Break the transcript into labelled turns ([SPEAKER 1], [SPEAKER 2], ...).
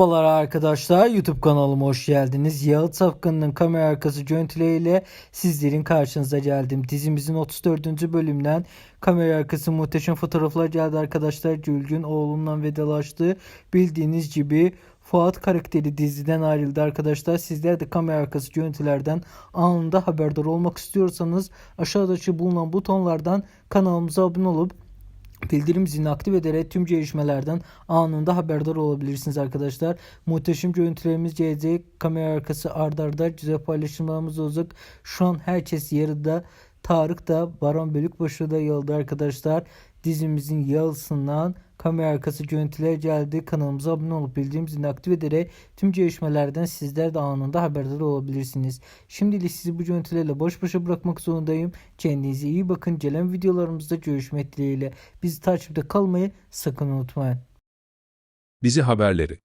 [SPEAKER 1] Merhabalar arkadaşlar YouTube kanalıma hoş geldiniz. Yağıt Safkan'ın kamera arkası görüntüleriyle sizlerin karşınıza geldim. Dizimizin 34. bölümünden kamera arkası muhteşem fotoğraflar geldi arkadaşlar. Gülgün oğlundan vedalaştı. Bildiğiniz gibi Fuat karakteri diziden ayrıldı arkadaşlar. Sizler de kamera arkası görüntülerden anında haberdar olmak istiyorsanız aşağıdaki bulunan butonlardan kanalımıza abone olup Bildirim zilini aktif ederek tüm gelişmelerden anında haberdar olabilirsiniz arkadaşlar. Muhteşem görüntülerimiz gelecek. Kamera arkası ardarda arda güzel paylaşımlarımız olacak. Şu an herkes yarıda. Tarık da Baran Bölükbaşı da yolda arkadaşlar. Dizimizin yalısından kamera arkası görüntüler geldi. Kanalımıza abone olup bildirim zilini aktif ederek tüm gelişmelerden sizler de anında haberdar olabilirsiniz. Şimdilik sizi bu görüntülerle boş başa bırakmak zorundayım. Kendinize iyi bakın. Gelen videolarımızda görüşmek dileğiyle. Bizi takipte kalmayı sakın unutmayın.
[SPEAKER 2] Dizi haberleri